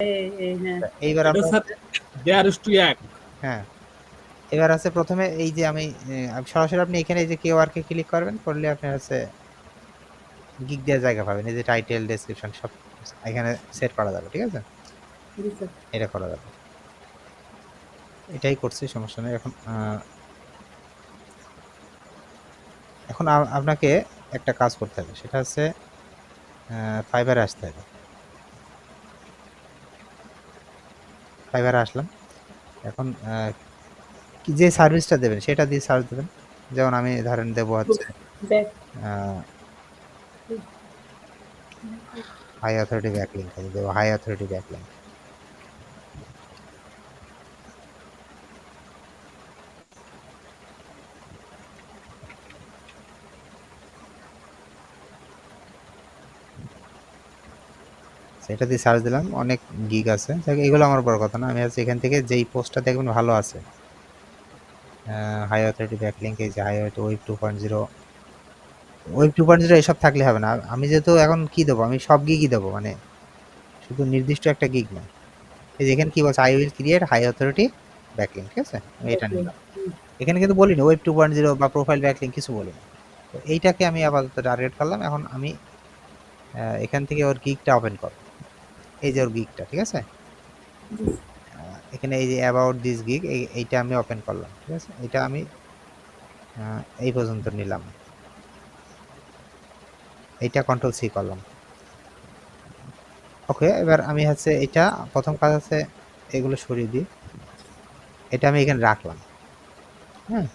হ্যাঁ। এইবার হ্যাঁ। এবার আছে প্রথমে এই যে আমি সরাসরি আপনি এখানে এই যে কেউ আর কে ক্লিক করবেন করলে আপনি হচ্ছে গিগ দেওয়ার জায়গা পাবেন। এই যে টাইটেল ডেসক্রিপশন সব এখানে সেট করা যাবে ঠিক আছে? এটা করা যাবে। এটাই করছি সমস্যা নেই। এখন আহ, এখন আপনাকে একটা কাজ করতে হবে। সেটা হচ্ছে ফাইবারে আসতে হবে। ফাইবারে আসলাম। এখন যে সার্ভিসটা দেবেন সেটা দিয়ে সার্চ দেবেন। যেমন আমি ধরেন দেব হচ্ছে হাই অথরিটি ব্যাকলিংক দেবো হাই অথরিটি ব্যাকলিংক সেটা দিয়ে সার্চ দিলাম অনেক গিগ আছে। এগুলো আমার বড় কথা না আমি হচ্ছে এখান থেকে যেই পোস্টটা দেখবেন ভালো আছে। হাই অথরিটি ব্যাকলিংক এই যে high authority web two point zero web two point zero এসব থাকলে হবে না। আমি যেহেতু এখন কি দেবো? আমি সব গিগই দেবো মানে শুধু নির্দিষ্ট একটা গিগ না। এই যে এখানে কি বলছে? I will create high authority backlink ঠিক আছে? আমি এটা নিলাম। এখানে কিন্তু বলিনি ওয়েব টু পয়েন্ট জিরো বা প্রোফাইল ব্যাকলিং কিছু বলিনি। তো এইটাকে আমি আপাতত টার্গেট করলাম। এখন আমি এখান থেকে ওর গিগটা ওপেন করব। এই যে ওর গিকটা ঠিক আছে? এখানে এই যে অ্যাবাউট দিস গিগ এইটা আমি ওপেন করলাম, ঠিক আছে? এটা আমি এই পর্যন্ত নিলাম। এইটা কন্ট্রোল সি করলাম। ওকে এবার আমি হচ্ছে এটা, প্রথম কাজ আছে এগুলো সরিয়ে দিই। এটা আমি এখানে রাখলাম। হ্যাঁ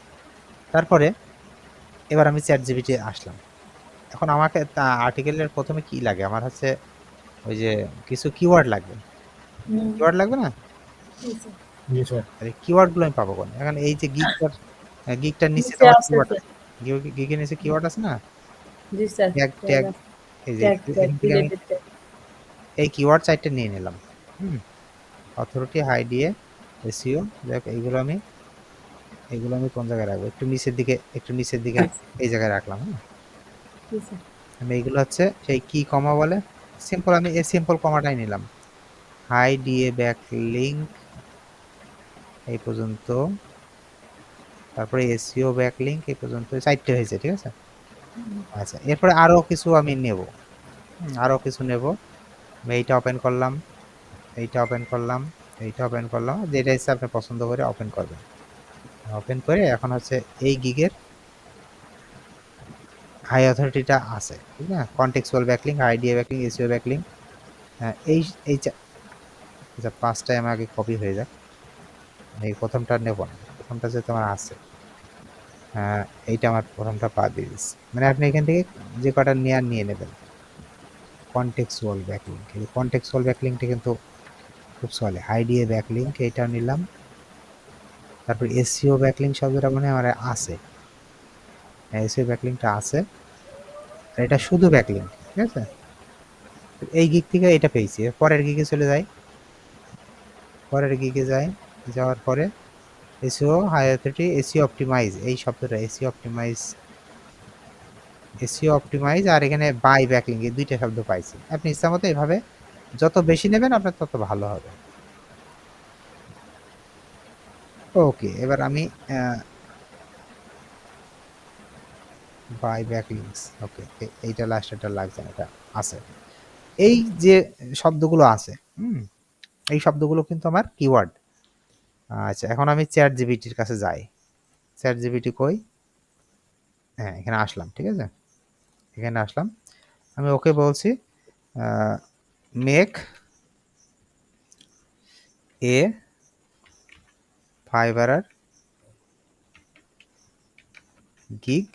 তারপরে এবার আমি চ্যাট জিবিটি আসলাম। এখন আমাকে আর্টিকেলের প্রথমে কি লাগে? আমার হচ্ছে ওই যে কিছু কিওয়ার্ড লাগবে। কিওয়ার্ড লাগবে না? জি স্যার আরে কিওয়ার্ডগুলো আমি পাবো কোন এখন এই যে গিগটার গিগটার নিচে নিচে আছে কিওয়ার্ড গিগের নিচে কিওয়ার্ড আছে না? জি স্যার ট্যাগ ট্যাগ এই যে এই কিওয়ার্ড সাইটটা নিয়ে নিলাম। হুম। অথরিটি হাই দিয়ে এসিও দেখ এইগুলো আমি এইগুলো আমি কোন জায়গায় রাখব? একটু নিচের দিকে একটু নিচের দিকে এই জায়গায় রাখলাম হ্যাঁ জি স্যার আমি এইগুলো হচ্ছে সেই কি কমা বলে? সিম্পল আমি এই সিম্পল কমাটাই নিলাম। হাই দিয়ে ব্যাক লিঙ্ক এই পর্যন্ত। তারপরে এসিও ব্যাক লিঙ্ক এই পর্যন্ত। চারটে হয়েছে, ঠিক আছে? আচ্ছা এরপরে আরও কিছু আমি নেব। আরও কিছু নেব। এইটা ওপেন করলাম, এইটা ওপেন করলাম, এইটা ওপেন করলাম। যেটা হিসেবে আপনি পছন্দ করে ওপেন করবেন। ওপেন করে এখন হচ্ছে এই গিগের হাই অথরিটিটা আছে, ঠিক না? Contextual backlink idea backlink SEO backlink এই এই চা- আচ্ছা পাঁচটায় আমার আগে কপি হয়ে যাক। এই প্রথমটা নেব না, প্রথমটা যেহেতু আমার আছে হ্যাঁ এইটা আমার প্রথমটা পা দিয়ে দিচ্ছি। মানে আপনি এখান থেকে যে কটা নেওয়ার নিয়ে নেবেন। কন্টেক্সুয়াল ব্যাকলিংক এই কন্টেক্সুয়াল ব্যাকলিংটা কিন্তু খুব চলে আইডিয়া ব্যাকলিংক এইটা নিলাম। তারপর এসিও ব্যাকলিং শব্দটা মনে আমার আছে। এসিও ব্যাকলিংটা আছে। আর এটা শুধু ব্যাকলিং ঠিক আছে? এই গিক থেকে এটা পেয়েছি, পরের গিকে চলে যাই। পরের গিকে যাই, যাওয়ার পরে SEO high authority SEO optimize এই শব্দটা এসি অপটিমাইজ এসিও অপটিমাইজ আর এখানে বাই ব্যাকলিং এই দুইটা শব্দ পাইছি। আপনি ইচ্ছা মতো এভাবে যত বেশি নেবেন, আপনার তত ভালো হবে। ওকে এবার আমি বাই ব্যাকলিংস ওকে এইটা লাস্ট এটা লাগছে এটা আছে। এই যে শব্দগুলো আছে, হুম, এই শব্দগুলো কিন্তু আমার কিওয়ার্ড আচ্ছা এখন আমি চ্যাট জিবিটির কাছে যাই। চ্যাট জিবিটি কই? হ্যাঁ এখানে আসলাম, ঠিক আছে? এখানে আসলাম। আমি ওকে বলছি make a Fiverr gig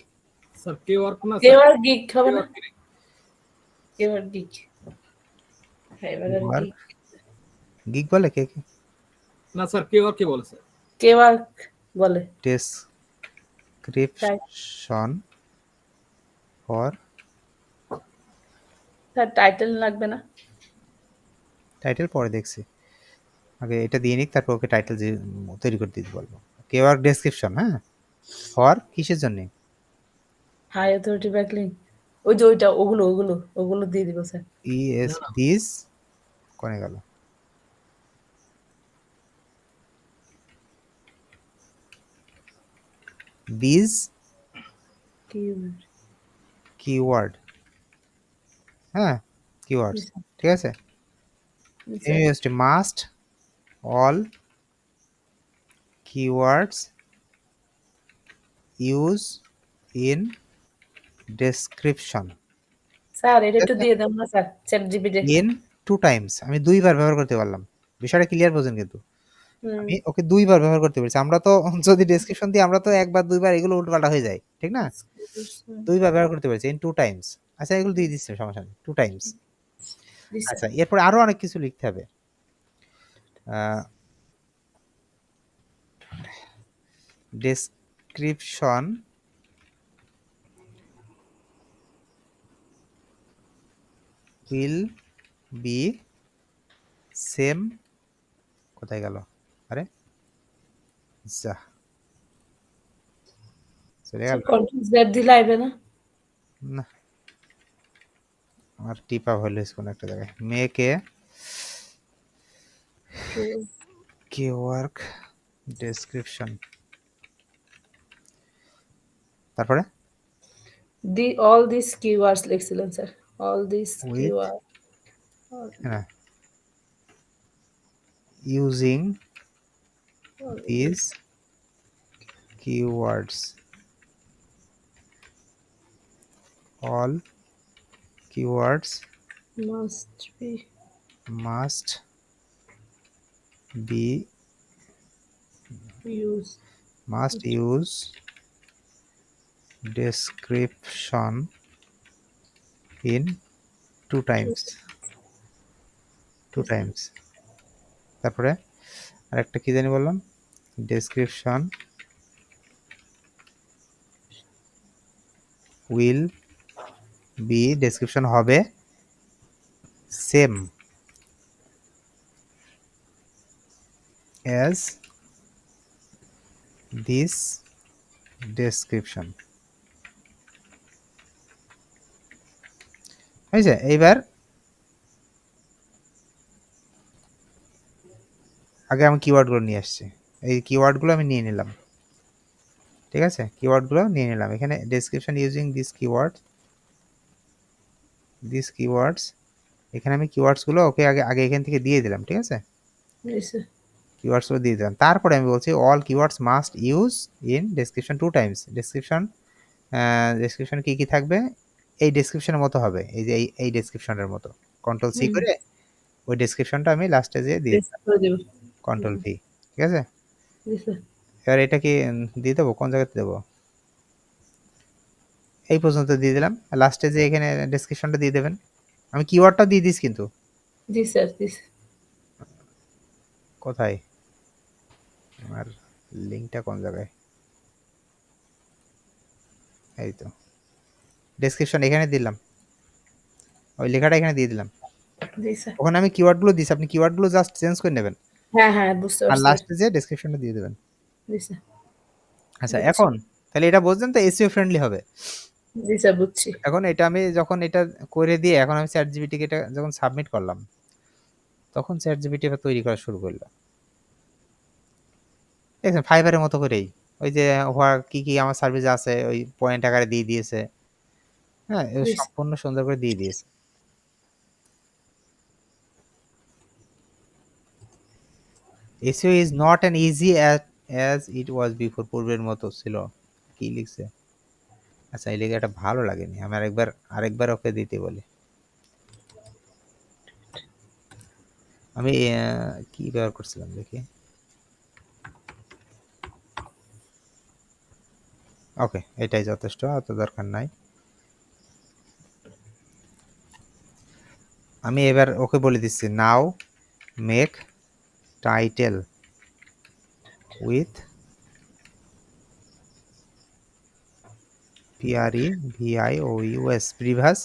sir K work না কেউ আর গিগ হবে না? কেউ আর গিগ গিগ গিগ বলে কে কে? না স্যার কে ওয়ার্ক কে বলে স্যার? কেউ আর বলে? ডেসক্রিপশন ফর তার টাইটেল লাগবে না। টাইটেল পরে দেখছি। আগে এটা দিয়ে নিক তারপর ওকে টাইটেল তৈরি করে দিতে বলব। কেউ আর ডেসক্রিপশন হ্যাঁ? ফর কিসের জন্য? হাই অথরিটি ব্যাকলিং ওই যে ওইটা ওগুলো ওগুলো ওগুলো দিয়ে দিব স্যার। ইএস দিস কোনে গেল? দিস কিওয়ার্ড হ্যাঁ কিওয়ার্ড ঠিক আছে? University must all keywords used in description sir এটা একটু দিয়ে দাও না sir chat GPT in two times আমি দুইবার ব্যবহার করতে পারলাম। বিষয়টা ক্লিয়ার বোঝেন কিন্তু। আমি ওকে দুইবার ব্যবহার করতে পেরেছি। আমরা তো যদি ডেসক্রিপশন দিই আমরা তো একবার দুইবার এগুলো উল্টোপাল্টা হয়ে যায় ঠিক না? দুইবার ব্যবহার করতে পেরেছি ইন টু টাইমস আচ্ছা এগুলো দিয়ে দিচ্ছে সমস্যা নেই টু টাইমস আচ্ছা এরপরে আরও অনেক কিছু লিখতে হবে। ডেসক্রিপশন উইল বি সেম কোথায় গেল? আরে যা। চলে গেল। কন্ট্রোল জেড দিলে আইবে না? না। আমার টিপা হলো কোন একটা জায়গায়। মেয়েকে কিওয়ার্ক ডেসক্রিপশন তারপরে? The all this keywords লিখছিলেন sir all these with using these keywords. All keywords must be. must be use. must use description in two times two times. তারপরে আরেকটা কি জানি বললাম? ডেসক্রিপশন উইল বি ডেসক্রিপশন হবে same as this description হয়েছে এইবার আগে আমি কিওয়ার্ডগুলো নিয়ে আসছি। এই কিওয়ার্ডগুলো আমি নিয়ে নিলাম। ঠিক আছে? কিওয়ার্ডগুলো নিয়ে নিলাম। এখানে description using this keyword this keywords এখানে আমি কিওয়ার্ডসগুলো ওকে আগে আগে এখান থেকে দিয়ে দিলাম ঠিক আছে? কিওয়ার্ডসগুলো দিয়ে দিলাম। তারপরে আমি বলছি all keywords must use in description two times description description কি কি থাকবে? এই ডেসক্রিপশনের মতো হবে। এই যে এই এই ডেসক্রিপশনের মতো। কন্ট্রোল সি করে ওই ডেসক্রিপশনটা আমি লাস্টে যেয়ে দিয়ে কন্ট্রোল ভি ঠিক আছে? এবার এটা কি দিয়ে দেবো? কোন জায়গাতে দেবো? এই পর্যন্ত দিয়ে দিলাম। লাস্টে যে এখানে ডেসক্রিপশনটা দিয়ে দেবেন। আমি কিওয়ার্ডটা দিয়ে দিস কিন্তু। জি স্যার জি স্যার কোথায়? আমার লিঙ্কটা কোন জায়গায়? এই তো। ডেসক্রিপশন এখানে দিলাম। ওই লেখাটা এখানে দিয়ে দিলাম। ওখানে আমি কিওয়ার্ডগুলো দিছি আপনি কিওয়ার্ডগুলো জাস্ট চেঞ্জ করে নেবেন। হ্যাঁ হ্যাঁ বুঝতে আর লাস্টে যে ডেসক্রিপশনটা দিয়ে দেবেন। আচ্ছা এখন তাহলে এটা বুঝছেন তো এসইও ফ্রেন্ডলি হবে। জি স্যার বুঝছি। এখন এটা আমি যখন এটা করে দিয়ে এখন আমি চ্যাট জিবিটিকে এটা যখন সাবমিট করলাম তখন চ্যাট জিবিটি এবার তৈরি করা শুরু করল। দেখছেন ফাইবারের মতো করেই। ওই যে হওয়া কি কি আমার সার্ভিস আছে ওই পয়েন্ট আকারে দিয়ে দিয়েছে। হ্যাঁ এ. সম্পূর্ণ সুন্দর করে দিয়ে দিয়েছে। SEO is not an easy as it was before পূর্বের মতো ছিল। কি লিখছে? আচ্ছা এই লেখাটা ভালো লাগেনি। আমি আরেকবার আরেকবার ওকে দিতে বলি। আমি আহ, কি ব্যবহার করছিলাম দেখি। ওকে এটাই যথেষ্ট অত দরকার নাই। আমি এবার ওকে বলে দিচ্ছি now make title with P R E V I O U S previous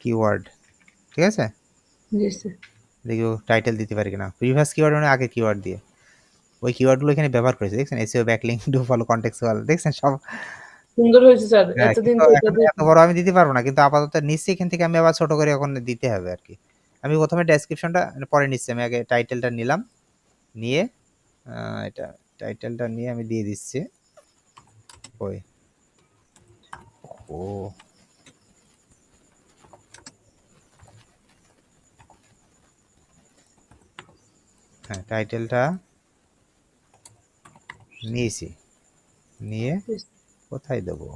keyword ঠিক আছে? দেখি ও টাইটেল দিতে পারি কিনা। প্রিভিয়াস কিওয়ার্ড মানে আগে কিওয়ার্ড দিয়ে। ওই কিওয়ার্ডগুলো এখানে ব্যবহার করেছে দেখছেন? SEO backlink do follow contextual দেখছেন? সব সুন্দর হয়েছে স্যার হ্যাঁ, এতদিন এত বড় আমি দিতে পারব না কিন্তু আপাতত নিচ্ছি এখান থেকে আমি আবার ছোট করে এখন দিতে হবে আর কি আমি প্রথমে ডেসক্রিপশনটা পরে নিচ্ছি আমি আগে টাইটেলটা নিলাম নিয়ে এটা টাইটেলটা নিয়ে আমি দিয়ে দিচ্ছি। কই ও। হ্যাঁ টাইটেলটা নিয়েছি নিয়ে কোথায় দেবো?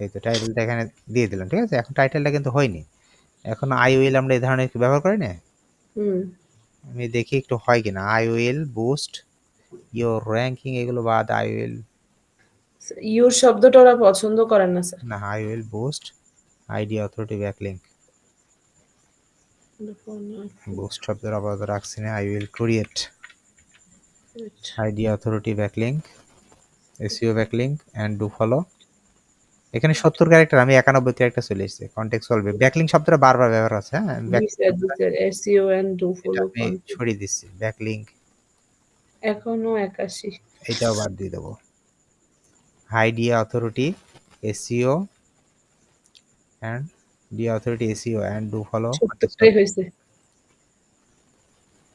এই তো টাইটেলটা এখানে দিয়ে দিলাম ঠিক আছে? এখন টাইটেলটা কিন্তু হয়নি। এখন আই উইল আমরা এই ধরনের ব্যবহার করি না? হুম। আমি দেখি একটু হয় কিনা। I will boost your ranking এগুলো বাদ আই উইল ইউর শব্দটা ওরা পছন্দ করেন না স্যার। না I will boost ID authority backlink boost শব্দের আপাতত রাখছি না I will create ID authority backlink SEO backlink and do follow এখানে সত্তর ক্যারেক্টার আমি একানব্বই ক্যারেক্টার চলে এসেছে কন্টেক্ট সলভে ব্যাকলিং শব্দটা বারবার ব্যবহার আছে হ্যাঁ? আমি back- SEO and do follow ছড়িয়ে দিচ্ছি ব্যাকলিং এখনও একাশি। এটাও বাদ দিয়ে দেবো। Authority SEO and D authority SEO and do follow হয়েছে।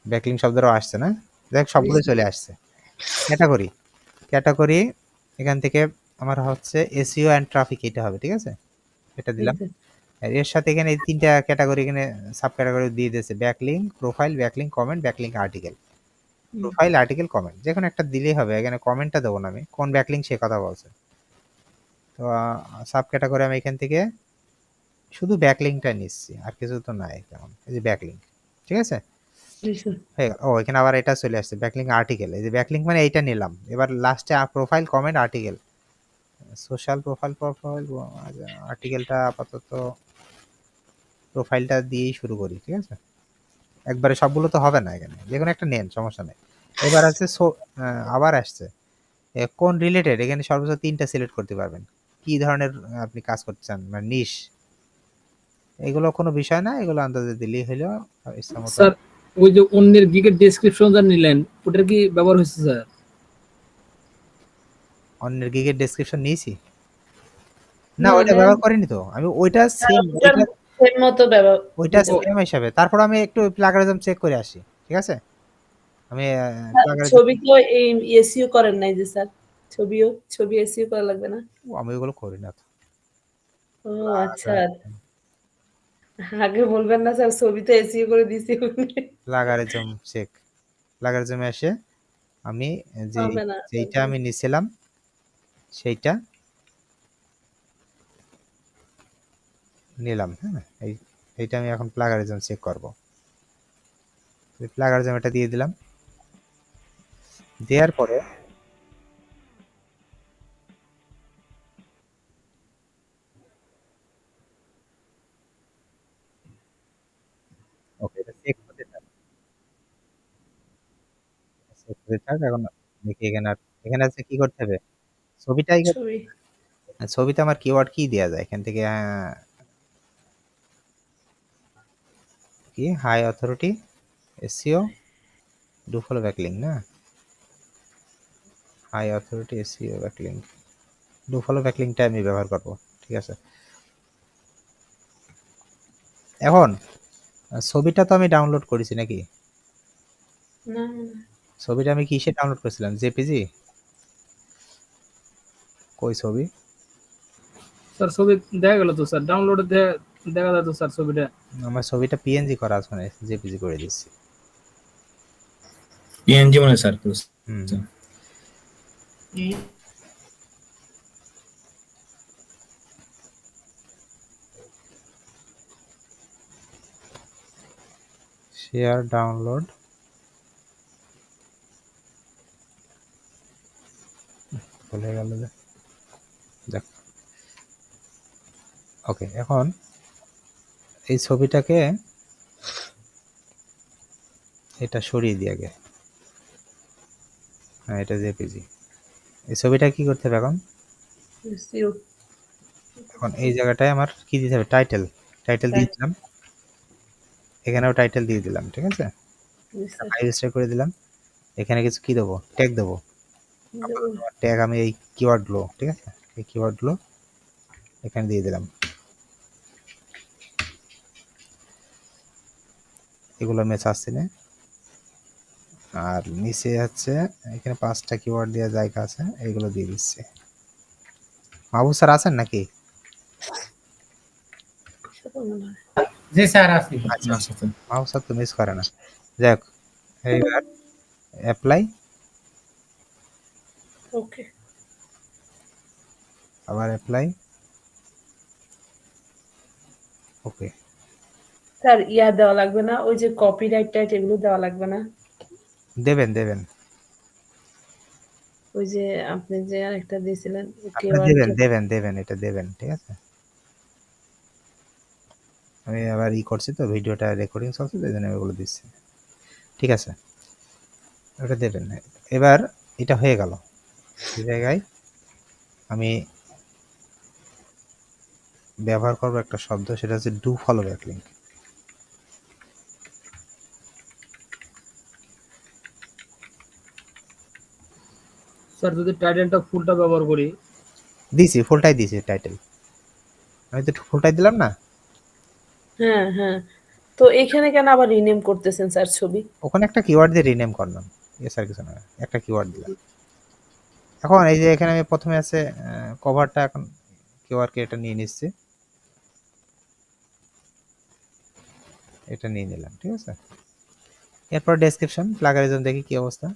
ব্যাকলিং শব্দটাও আসছে না? দেখ সবগুলো চলে আসছে। ক্যাটাগরি ক্যাটাগরি এখান থেকে আমার হচ্ছে এসিও অ্যান্ড ট্রাফিক এটা হবে ঠিক আছে? এটা দিলাম। এর সাথে এখানে এই তিনটা ক্যাটাগরি এখানে সাব ক্যাটাগরি দিয়ে দিয়েছে backlink profile backlink comment backlink article profile article comment যে কোনো একটা দিলেই হবে এখানে কমেন্টটা দেবো না আমি কোন ব্যাকলিং সে কথা বলছে। তো সাব ক্যাটাগরি আমি এখান থেকে শুধু ব্যাকলিংটা নিচ্ছি আর কিছু তো নাই তেমন এই যে ব্যাকলিং ঠিক আছে? ও, এখানে আবার এটা চলে আসছে ব্যাকলিং আর্টিকেল এই যে ব্যাকলিং মানে এইটা নিলাম। এবার লাস্টে profile comment article social profile profile আর্টিকেলটা আপাতত প্রোফাইলটা দিয়েই শুরু করি, ঠিক আছে? একবারে সবগুলো তো হবে না এখানে, যে কোনো একটা নেন, সমস্যা নেই। এবার আছে আবার আসছে। কোন রিলেটেড এখানে সর্বোচ্চ তিনটা সিলেক্ট করতে পারবেন। কি ধরনের আপনি কাজ করতে চান মানে নিশ এগুলো কোনো বিষয় না, এগুলো আন্দাজে দিলেই হলো। ইচ্ছা ওই যে অন্যের গিগের ডেসক্রিপশন যা নিলেন ওটার কি ব্যবহার হয়েছে স্যার? অন্যের গিগের ডেসক্রিপশন নিয়েছি? না ওইটা ব্যবহার করিনি তো। আমি ওইটা সেম সেম মতো ব্যবহার ওইটা সেম হিসাবে। তারপর আমি একটু প্লাগারিজম চেক করে আসি ঠিক আছে? আমি ছবি তো এই এসইও করেন নাই যে স্যার। ছবিও ছবি এসইও করা লাগবে না। আমি ওগুলো করি না তো। ও আচ্ছা। আগে বলবেন না স্যার ছবি তো এসইও করে দিছি প্লাগারিজম চেক প্লাগারিজমে এসে আমি যে। যেইটা আমি নিছিলাম সেইটা নিলাম হ্যাঁ এই এইটা আমি এখন প্লাগারিজম চেক করব। প্লাগারিজম এটা দিয়ে দিলাম। দেওয়ার পরে চেক থাক এখন দেখি এখানে আর এখানে আছে কি করতে হবে? ছবিটাই ছবি। ছবিতে আমার কিওয়ার্ড কি দেওয়া যায়? এখান থেকে কি? High authority SEO do follow backlink না? High authority SEO backlink do follow ব্যাকলিংটা আমি ব্যবহার করব ঠিক আছে? এখন ছবিটা তো আমি ডাউনলোড করেছি নাকি? না। ছবিটা আমি কিসে ডাউনলোড করেছিলাম? জেপিজি? কই ছবি? স্যার ছবি দেখা গেল তো স্যার। ডাউনলোডে দেখা যায় তো স্যার ছবিটা। আমার ছবিটা পিএনজি করা আছে মানে জেপিজি করে দিচ্ছি। পিএনজি মনে স্যার হুম। শেয়ার ডাউনলোড ভুলে গেল যে। যাক। ওকে এখন এই ছবিটাকে এটা সরিয়ে দিয়ে আগে। হ্যাঁ এটা জেপিজি। এই ছবিটা কি করতে হবে এখন? এখন এই জায়গাটায় আমার কি দিতে হবে? টাইটেল টাইটেল দিয়ে দিলাম। এখানেও টাইটেল দিয়ে দিলাম ঠিক আছে? হাই করে দিলাম। এখানে কিছু কি দেবো? ট্যাগ দেবো। ট্যাগ আমি এই কিওয়ার্ডগুলো ঠিক আছে? এই কিওয়ার্ডগুলো এখানে দিয়ে দিলাম। এগুলো ম্যাচ আসছে না। আর নিচে হচ্ছে এখানে পাঁচটা কিওয়ার্ড দেওয়া জায়গা আছে এগুলো দিয়ে দিচ্ছি। মাহবুব স্যার আছেন নাকি? জি স্যার আছি। আচ্ছা মাহবুব স্যার তো মিস করে না। যাই হোক এইবার অ্যাপ্লাই ওকে আবার অ্যাপ্লাই ওকে স্যার ইয়া দেওয়া লাগবে না ওই যে কপিরাইট টাইট এগুলো দেওয়া লাগবে না? দেবেন দেবেন। ওই যে আপনি যে আরেকটা দিয়েছিলেন দেবেন দেবেন দেবেন এটা দেবেন ঠিক আছে? আমি আবার ই করছি তো ভিডিওটা রেকর্ডিং চলছে তো এই জন্য ওগুলো দিচ্ছি। ঠিক আছে? ওটা দেবেন। এবার এটা হয়ে গেল। এই জায়গায় আমি ব্যবহার করব একটা শব্দ সেটা হচ্ছে ডু ফলো ব্যাকলিং স্যার যদি টাইটেলটা ফুলটা ব্যবহার করি। দিছি ফুলটাই দিছি টাইটেল আমি তো ফুলটাই দিলাম না? হ্যাঁ হ্যাঁ। তো এখানে কেন আবার রিনেম করতেছেন স্যার ছবি? ওখানে একটা কিওয়ার্ড দিয়ে রিনেম করলাম। এস আর কিছু না। একটা কিওয়ার্ড দিলাম। এখন এই যে এখানে আমি প্রথমে আছে কভারটা এখন কেউ আর কে এটা নিয়ে নিচ্ছি। এটা নিয়ে নিলাম, ঠিক আছে? এরপর ডেসক্রিপশন প্লাগারিজম দেখি কি অবস্থা।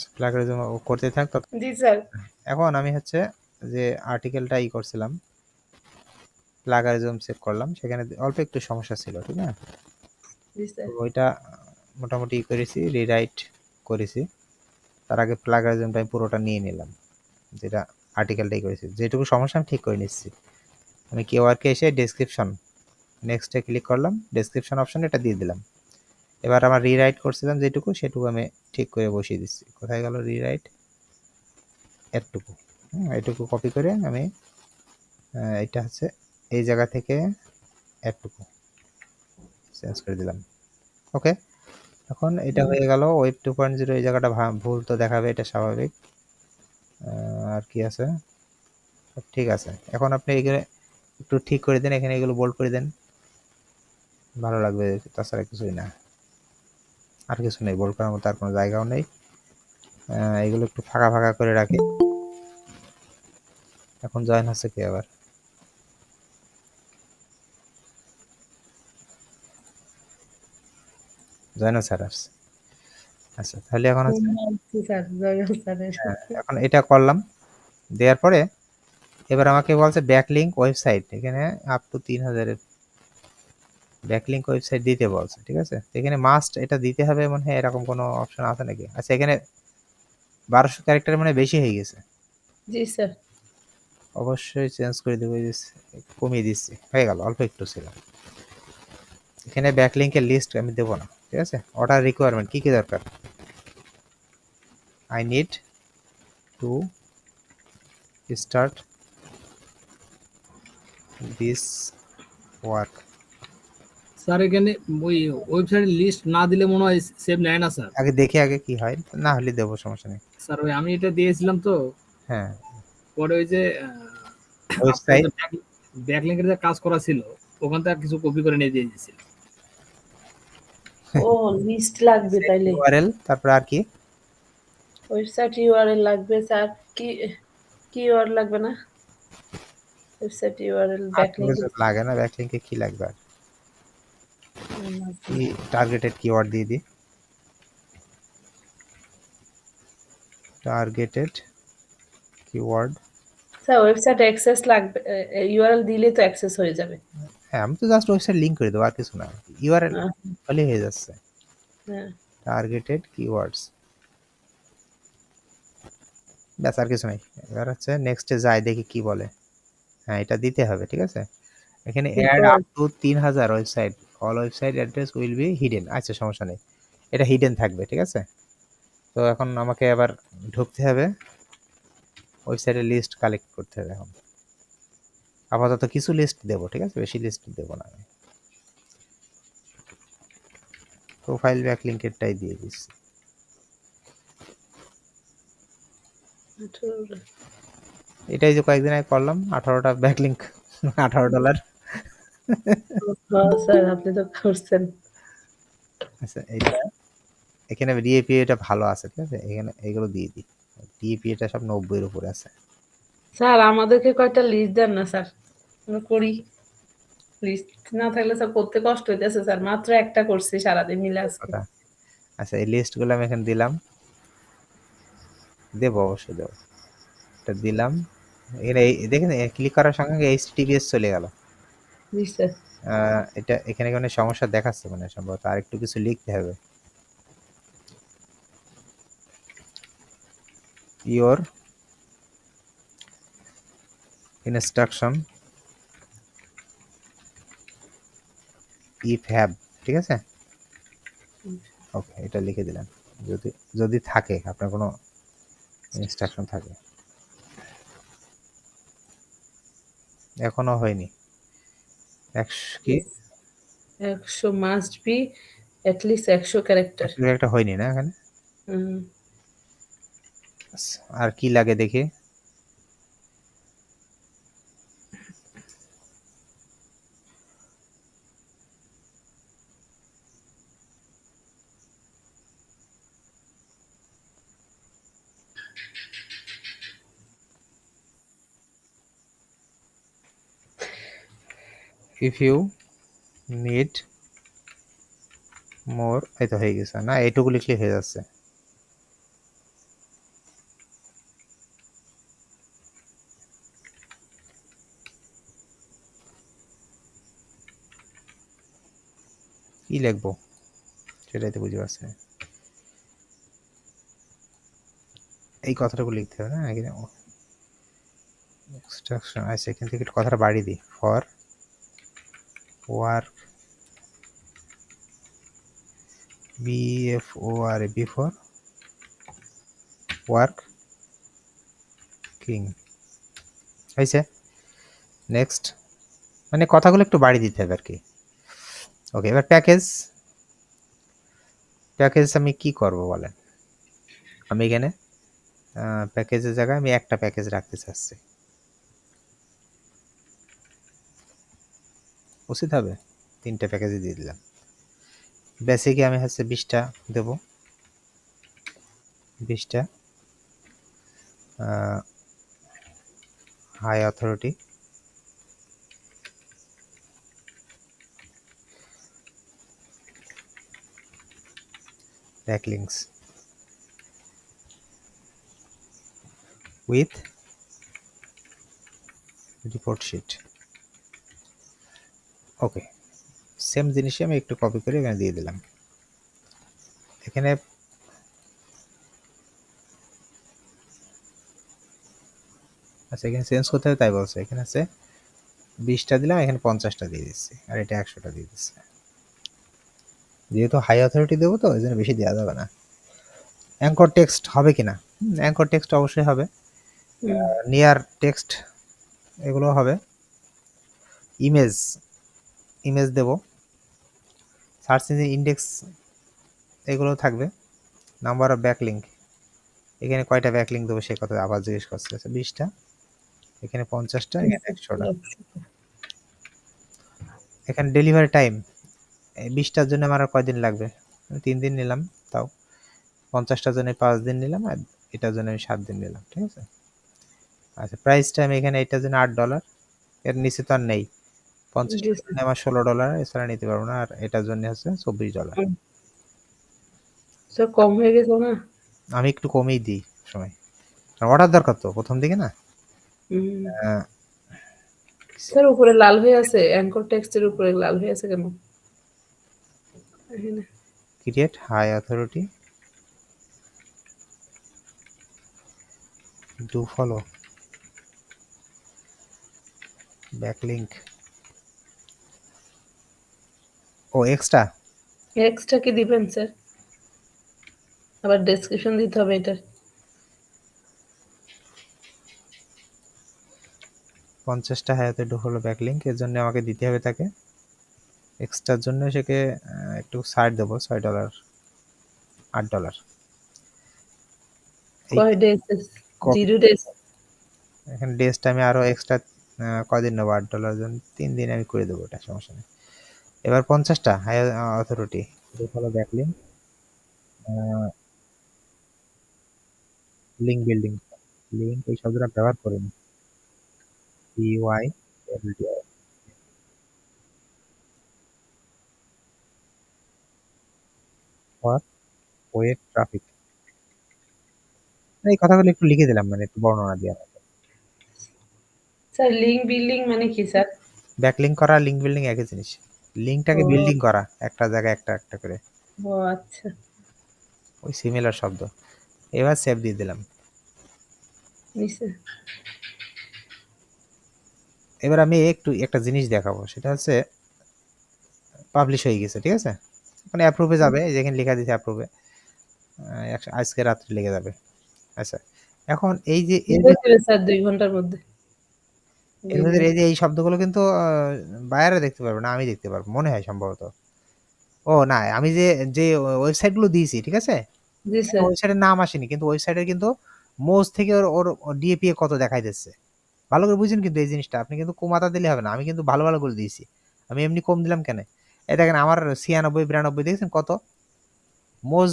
আচ্ছা প্লাগারিজম করতে থাক জি স্যার। এখন আমি হচ্ছে যে আর্টিকেলটা ই করছিলাম প্লাগারিজম চেক করলাম সেখানে অল্প একটু সমস্যা ছিল ঠিক তো ওইটা মোটামুটি ই করেছি রিরাইট করেছি। তার আগে প্লাগারিজমটা আমি পুরোটা নিয়ে নিলাম যেটা আর্টিকেলটাই করেছি। যেটুকু সমস্যা আমি ঠিক করে নিচ্ছি। আমি কেওয়ারকে এসে ডেসক্রিপশন নেক্সটে ক্লিক করলাম ডেসক্রিপশন অপশন এটা দিয়ে দিলাম। এবার আমার রিরাইট করছিলাম যেটুকু সেটুকু আমি ঠিক করে বসিয়ে দিচ্ছি। কোথায় গেল রিরাইট এরটুকু। হুম, এটুকু কপি করে আমি এটা হচ্ছে এই জায়গা থেকে এরটুকু। চেঞ্জ করে দিলাম। ওকে এখন এটা হয়ে গেল ওয়েব টু পয়েন্ট জিরো এই জায়গাটা ভুল তো দেখাবে এটা স্বাভাবিক। আর কি আছে? ঠিক আছে। এখন আপনি এখানে একটু ঠিক করে দেন এখানে এগুলো বোল্ড করে দেন। ভালো লাগবে তাছাড়া কিছুই না। আর কিছু নেই বোল্ড করার মতো আর কোনো জায়গাও নেই। এগুলো একটু ফাঁকা ফাঁকা করে রাখি। এখন জয়েন হচ্ছে কি আবার? জয়েন স্যার আসছে আচ্ছা তাহলে এখন হ্যাঁ, এখন এটা করলাম। দেওয়ার পরে এবার আমাকে বলছে ব্যাকলিঙ্ক ওয়েবসাইট এখানে আপ টু তিন হাজারের ব্যাকলিঙ্ক ওয়েবসাইট দিতে বলছে ঠিক আছে? তো এখানে মাস্ট এটা দিতে হবে মনে হয় এরকম কোনো অপশন আছে নাকি? আচ্ছা এখানে বারোশো ক্যারেক্টার মানে বেশি হয়ে গেছে। জি স্যার অবশ্যই চেঞ্জ করে দেবো কমিয়ে দিচ্ছি। হয়ে গেল অল্প একটু ছিল। এখানে ব্যাকলিঙ্কের লিস্ট আমি দেবো না ঠিক আছে? অর্ডার রিকোয়ারমেন্ট কী কী দরকার? I need to start this work sir এখানে ওই ওয়েবসাইটের লিস্ট না দিলে মনে হয় সেভ নেয় না স্যার। আগে দেখে আগে কি হয় না হলে দেবো সমস্যা নেই। স্যার ওই আমি এটা দিয়েছিলাম তো। হ্যাঁ। পরে ওই যে ওয়েবসাইট ব্যাকলিংকের যে কাজ করা ছিল ওখান থেকে কিছু কপি করে নিয়ে দিয়ে দিয়েছিল ও লিস্ট লাগবে তাইলে। ইউআরএল তারপর আর কি? ওয়েবসাইট ইউআরএল লাগবে স্যার। কি কি ইউআরএল লাগবে না? ওয়েবসাইট ইউআরএল আর ব্যাকলিংক লাগে না ব্যাকলিঙ্কে কি লাগবে আর? টার্গেটেড কিওয়ার্ড দিয়ে দিই। Targeted keyword sir website access লাগবে ইউআরএল দিলে তো অ্যাক্সেস হয়ে যাবে। হ্যাঁ আমি তো জাস্ট ওয়েবসাইট লিংক করে দেবো আর কিছু না। ইউআরএল আহ, হলেই হয়ে যাচ্ছে। হ্যাঁ। টার্গেটেড কিওয়ার্ডস ব্যাস আর কিছু নাই। এবার হচ্ছে নেক্সটে যাই দেখি কি বলে। হ্যাঁ এটা দিতে হবে ঠিক আছে? এখানে অ্যাড আপ টু তিন হাজার website all website address will be hidden আচ্ছা সমস্যা নেই। এটা হিডেন থাকবে ঠিক আছে? তো এখন আমাকে আবার ঢুকতে হবে। ওয়েবসাইটের লিস্ট কালেক্ট করতে হবে এখন। আপাতত কিছু লিস্ট দেবো ঠিক আছে? বেশি লিস্ট দেবো না আমি। প্রোফাইল ব্যাকলিংকেরটাই দিয়ে দিচ্ছি। এটাই যে কয়েকদিন আগে করলাম আঠারোটা ব্যাকলিংক আঠারো ডলার স্যার আপনি তো করছেন। আচ্ছা এটা এখানে ডিএপি এটা ভালো আছে ঠিক আছে? এখানে এগুলো দিয়ে দিই। ডিএপি এটা সব নব্বইয়ের উপরে আছে। স্যার আমাদেরকে কয়টা লিস্ট দেন না স্যার। আমরা করি। লিস্ট না থাকলে স্যার করতে কষ্ট হইতেছে স্যার। মাত্র একটা করছি সারাদিন মিলে আজকে। কথা আচ্ছা এই লিস্টগুলো আমি এখানে দিলাম। দেবো অবশ্যই দেবো। এটা দিলাম। এখানে দেখেন ক্লিক করার সঙ্গে এইচটিপিএস চলে গেল। জি এটা এখানে কোনো সমস্যা দেখাচ্ছে মানে সম্ভবত? আর একটু কিছু লিখতে হবে। ইওর ইনস্ট্রাকশন ইফ হ্যাভ ঠিক আছে? ওকে এটা লিখে দিলাম। যদি যদি থাকে, আপনার কোনো ইনস্ট্রাকশন থাকে। এখনও হয়নি। একশো কি? একশো মাস্ট বি অ্যাটলিস্ট একশো ক্যারেক্টার একটা হয়নি না এখানে? আর কি লাগে দেখি? If you need more, এই তো হয়ে গেছে, না? এইটুকু লিখলে হয়ে যাচ্ছে। কি লিখব? সেটাই তো বুঝতে পারছি। এই কথাটুকু লিখতে হবে, না? এক্সট্রাকশন আচ্ছা এখান থেকে কথাটা বাড়িয়ে দিই। For R B for working হয়েছে নেক্সট মানে কথাগুলো একটু বাড়িয়ে দিতে হবে আর কি ওকে এবার প্যাকেজ প্যাকেজ আমি কি করব বলেন? আমি এখানে প্যাকেজের জায়গায় আমি একটা প্যাকেজ রাখতে চাচ্ছি। উচিত হবে, তিনটে প্যাকেজে দিয়ে দিলাম। বেসিকে আমি হচ্ছে বিশটা দেব। বিশটা high authority backlinks with report sheet okay same জিনিসই আমি একটু কপি করে এখানে দিয়ে দিলাম। এখানে আচ্ছা এখানে চেঞ্জ করতে হবে তাই বলছে। এখানে আছে বিশটা দিলাম এখানে পঞ্চাশটা দিয়ে দিচ্ছি আর এটা একশোটা দিয়ে দিচ্ছি। যেহেতু হাই অথরিটি দেবো তো ওই জন্য বেশি দেওয়া যাবে না। অ্যাঙ্কর টেক্সট হবে কি না অ্যাঙ্কর টেক্সট অবশ্যই হবে। নিয়ার টেক্সট এগুলো হবে। ইমেজ ইমেজ দেব। সার্চ ইঞ্জিন ইন্ডেক্স এগুলো থাকবে। নাম্বার অফ ব্যাকলিঙ্ক এখানে কয়টা ব্যাকলিঙ্ক দেবো সে কথা আবার জিজ্ঞেস করছে। আচ্ছা বিশটা। এখানে পঞ্চাশটা এখানে একশোটা। এখানে ডেলিভারি টাইম বিশটার জন্য আমার আর কয়দিন লাগবে? তিন দিন নিলাম তাও। পঞ্চাশটার জন্য পাঁচ দিন নিলাম আর এটার জন্য আমি সাত দিন নিলাম ঠিক আছে? আচ্ছা প্রাইসটা আমি এখানে এটার জন্য আট ডলার এর নিচে তো আর নেই। পঞ্চাশটার জন্য আমার ষোলো ডলার এছাড়া নিতে পারব না। আর এটার জন্য হচ্ছে চব্বিশ ডলার। স্যার কম হয়ে গেছে না? আমি একটু কমেই দিই সময় অর্ডার দরকার তো প্রথম দিকে না? স্যার উপরে লাল হয়ে আছে? অ্যাঙ্কর টেক্সটের উপরে লাল হয়ে আছে কেন? এখানে। Create high authority do follow ও এক্সট্রা এক্সট্রা কি দিবেন স্যার আবার ডেসক্রিপশন দিতে হবে এটা পঞ্চাশটা হায়াতে ডু হলো ব্যাকলিঙ্ক এর জন্য আমাকে দিতে হবে তাকে। এক্সট্রার জন্য সেকে একটু সাইড দেবো ছয় ডলার আট ডলার এখানে ডেজটা আমি আরও এক্সট্রা কদিন নেব? আট ডলার জন্য তিন দিন আমি করে দেবো এটা সমস্যা নেই। এবার পঞ্চাশটা হাই অথরিটি হলো ব্যাকলিং লিঙ্ক বিল্ডিং লিঙ্ক এই শব্দটা ব্যবহার করিনি। ইউআই এলডিআই ওয়েব ট্রাফিক এই কথাগুলো একটু লিখে দিলাম মানে একটু বর্ণনা দিয়ে। স্যার লিঙ্ক বিল্ডিং মানে কি স্যার? ব্যাকলিং করা লিঙ্ক বিল্ডিং একই জিনিস। লিঙ্কটাকে ও। বিল্ডিং করা একটা জায়গায় একটা একটা করে। ও আচ্ছা। ওই সিমিলার শব্দ। এবার সেভ দিয়ে দিলাম। এবার আমি একটু একটা জিনিস দেখাবো। সেটা হচ্ছে পাবলিশ হয়ে গেছে ঠিক আছে? মানে অ্যাপ্রুভে যাবে যেখানে লেখা দিয়েছে অ্যাপ্রুভে আজকে রাত্রে লেগে যাবে। আচ্ছা। এখন এই যে এর হয়ে যাবে স্যার দুই ঘণ্টার মধ্যে। এর এই যে এই শব্দগুলো কিন্তু বাইরে দেখতে পারবে না আমি দেখতে পারব মনে হয় সম্ভবত। ও না আমি যে যে ওয়েবসাইটগুলো দিয়েছি ঠিক আছে? জি স্যার। ওয়েবসাইটের নাম আসেনি কিন্তু ওয়েবসাইটের কিন্তু মোজ থেকে ওর ওর ডিএপি এ কত দেখাই দিচ্ছে ভালো করে বুঝুন কিন্তু এই জিনিসটা আপনি কিন্তু কমাতা দিলে হবে না আমি কিন্তু ভালো ভালো করে দিয়েছি। আমি এমনি কম দিলাম কেন? এই দেখেন আমার ছিয়ানব্বই বিরানব্বই দেখছেন কত? মোজ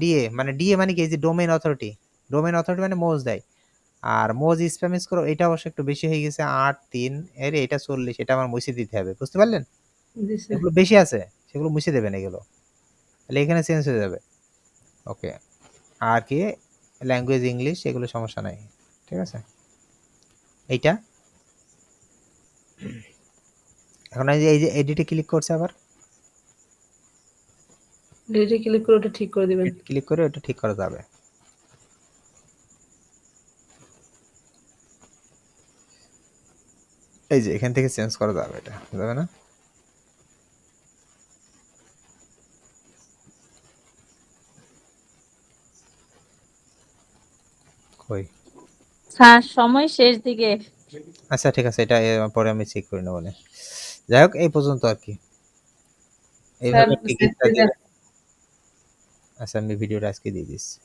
ডিএ মানে ডিএ মানে কি? এই যে ডোমেন অথরিটি ডোমেন অথরিটি মানে মোজ দেয়। আর মোজ স্প্যাম স্কোর এটা অবশ্য একটু বেশি হয়ে গেছে আট তিন এর এটা চল্লিশ এটা আমার মুছে দিতে হবে বুঝতে পারলেন? এগুলো বেশি আছে সেগুলো মুছে দেবেন এগুলো। তাহলে এখানে চেঞ্জ হয়ে যাবে। ওকে আর কি? ল্যাঙ্গুয়েজ ইংলিশ এগুলো সমস্যা নাই ঠিক আছে? এইটা? এখন এই যে এই যে এডিটে ক্লিক করছে আবার? ডেটে ক্লিক করে ওটা ঠিক করে দিবেন। ক্লিক করে ওটা ঠিক করা যাবে। এই যে এখান থেকে চেঞ্জ করা যাবে এটা যাবে না? কই? স্যার সময় শেষ দিকে। আচ্ছা ঠিক আছে এটা পরে আমি চেক করে নেব। যাই হোক এই পর্যন্ত আর কি। এইভাবে টিকিটটা আচ্ছা আমি ভিডিওটা আজকে দিয়ে দিচ্ছি।